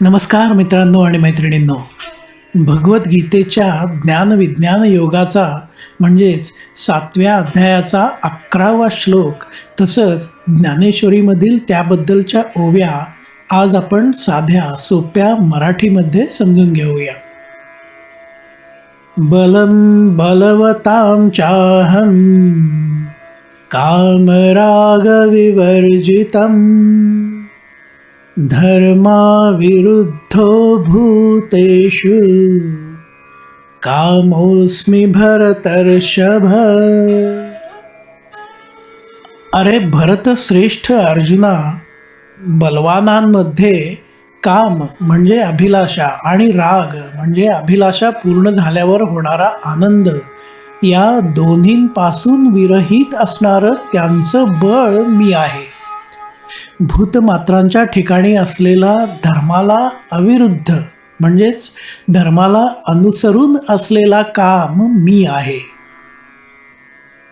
नमस्कार मित्रांनो आणि मैत्रिणींनो. भगवद्गीतेच्या ज्ञानविज्ञान योगाचा म्हणजेच सातव्या अध्यायाचा अकरावा श्लोक तसंच ज्ञानेश्वरीमधील त्याबद्दलच्या ओव्या आज आपण साध्या सोप्या मराठीमध्ये समजून घेऊया. बलम बलवतां चाहम कामरागविवर्जितम्. धर्माविरुद्धो भूतेषु कामोऽस्मि भरतर्षभ। अरे भरतश्रेष्ठ अर्जुना बलवानांमध्ये काम म्हणजे अभिलाषा आणि राग म्हणजे अभिलाषा पूर्ण झाल्यावर होणारा आनंद. या दोन्हींपासून विरहित असणारं त्यांचं बळ मी आहे. भूतमात्रांच्या ठिकाणी असलेला धर्माला अविरुद्ध म्हणजेच धर्माला अनुसरून असलेला काम मी आहे.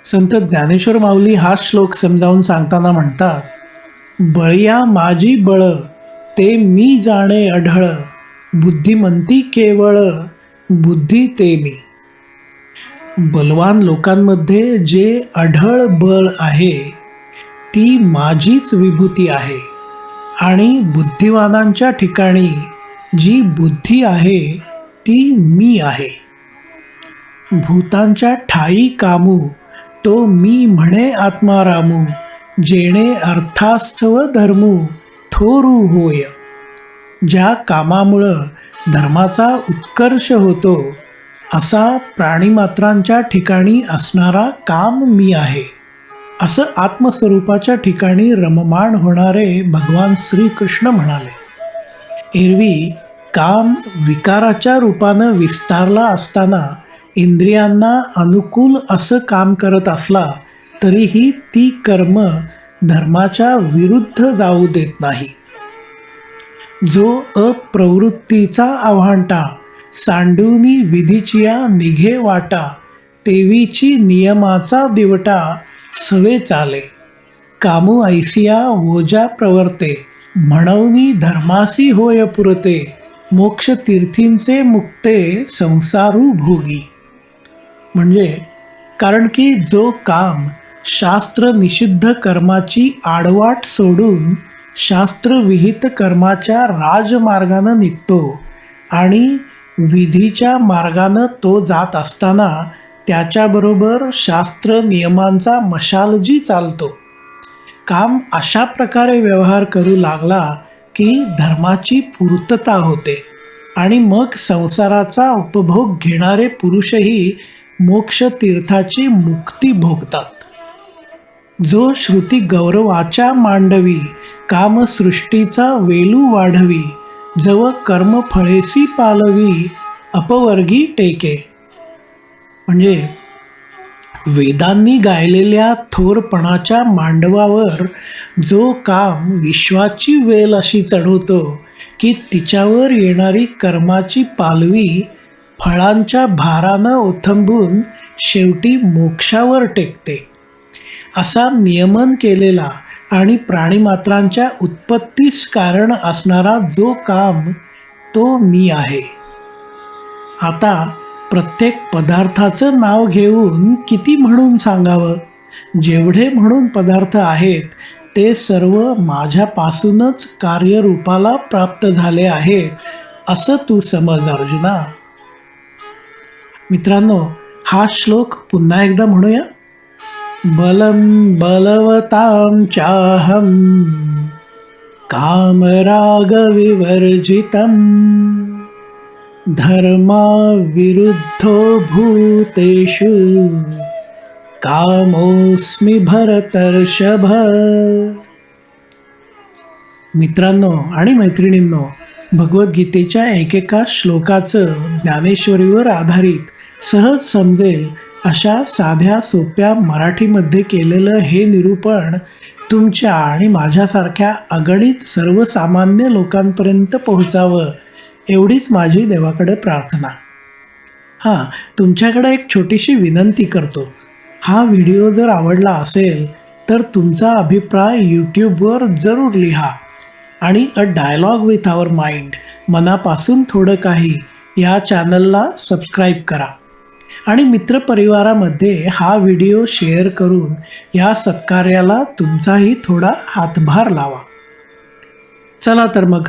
संत ज्ञानेश्वर माऊली हा श्लोक समजावून सांगताना म्हणतात बळिया माझी बळ ते मी जाणे अढळ बुद्धिमंती केवळ बुद्धी ते मी. बलवान लोकांमध्ये जे अढळ बळ आहे ती माझीच विभूती आहे. आणि बुद्धिवानांच्या ठिकाणी जी बुद्धी आहे ती मी आहे. भूतांच्या ठाई कामू तो मी म्हणे आत्मारामू जेणे अर्थास्थव धर्मू थोरू होय. ज्या कामामुळं धर्माचा उत्कर्ष होतो असा प्राणीमात्रांच्या ठिकाणी असणारा काम मी आहे. असं आत्मस्वरूपाच्या ठिकाणी रममाण होणारे भगवान श्रीकृष्ण म्हणाले. एरवी काम विकाराच्या रूपानं विस्तारला असताना इंद्रियांना अनुकूल असं काम करत असला तरीही ती कर्म धर्माच्या विरुद्ध जाऊ देत नाही. जो अप्रवृत्तीचा आव्हांटा सांडूनी विधीचिया निघे वाटा तेवीची नियमाचा दिवटा सवे चाले. कामू ऐसिया ओजा प्रवर्ते. म्हणवनी धर्मासी होय पुरते. मोक्ष तीर्थींचे मुक्ते संसारू भोगी. म्हणजे कारण की जो काम शास्त्र निषिद्ध कर्माची आडवाट सोडून शास्त्रविहित कर्माच्या राजमार्गानं निघतो आणि विधीच्या मार्गानं तो जात असताना त्याच्याबरोबर शास्त्र नियमांचा मशालजी चालतो. काम अशा प्रकारे व्यवहार करू लागला की धर्माची पूर्तता होते आणि मग संसाराचा उपभोग घेणारे पुरुषही मोक्ष तीर्थाची मुक्ती भोगतात. जो श्रुती गौरवाच्या मांडवी कामसृष्टीचा वेलू वाढवी जव कर्म फळेसी पालवी अपवर्गी टेके. म्हणजे वेदांनी गायलेल्या थोरपणाच्या मांडवावर जो काम विश्वाची वेल अशी चढवतो की तिच्यावर येणारी कर्माची पालवी फळांच्या भारानं ओथंबून शेवटी मोक्षावर टेकते. असा नियमन केलेला आणि प्राणीमात्रांच्या उत्पत्तीस कारण असणारा जो काम तो मी आहे. आता प्रत्येक पदार्थाचं नाव घेऊन किती म्हणून सांगावं? जेवढे म्हणून पदार्थ आहेत ते सर्व माझ्यापासूनच कार्यरूपाला प्राप्त झाले आहेत असं तू समज अर्जुना. मित्रांनो हा श्लोक पुन्हा एकदा म्हणूया. बलम बलवतां चाहम कामरागविवर्जितम्. धर्माविरुद्धो भूतेषु कामोऽस्मि भरतर्षभ। मित्रांनो आणि मैत्रिणींनो भगवद्गीतेच्या एकेका श्लोकाचं ज्ञानेश्वरीवर आधारित सहज समजेल अशा साध्या सोप्या मराठीमध्ये केलेलं हे निरूपण तुमच्या आणि माझ्यासारख्या अगणित सर्वसामान्य लोकांपर्यंत पोहोचावं एवढीच माझी देवाकडे प्रार्थना. हां तुमच्याकडे एक छोटीशी विनंती करतो. हा व्हिडिओ जर आवडला असेल तर तुमचा अभिप्राय यूट्यूबवर जरूर लिहा. आणि a dialogue with our mind मनापासून थोडं काही या चॅनलला सबस्क्राईब करा. आणि मित्रपरिवारामध्ये हा व्हिडिओ शेअर करून या सत्कार्याला तुमचाही थोडा हातभार लावा. चला तर मग.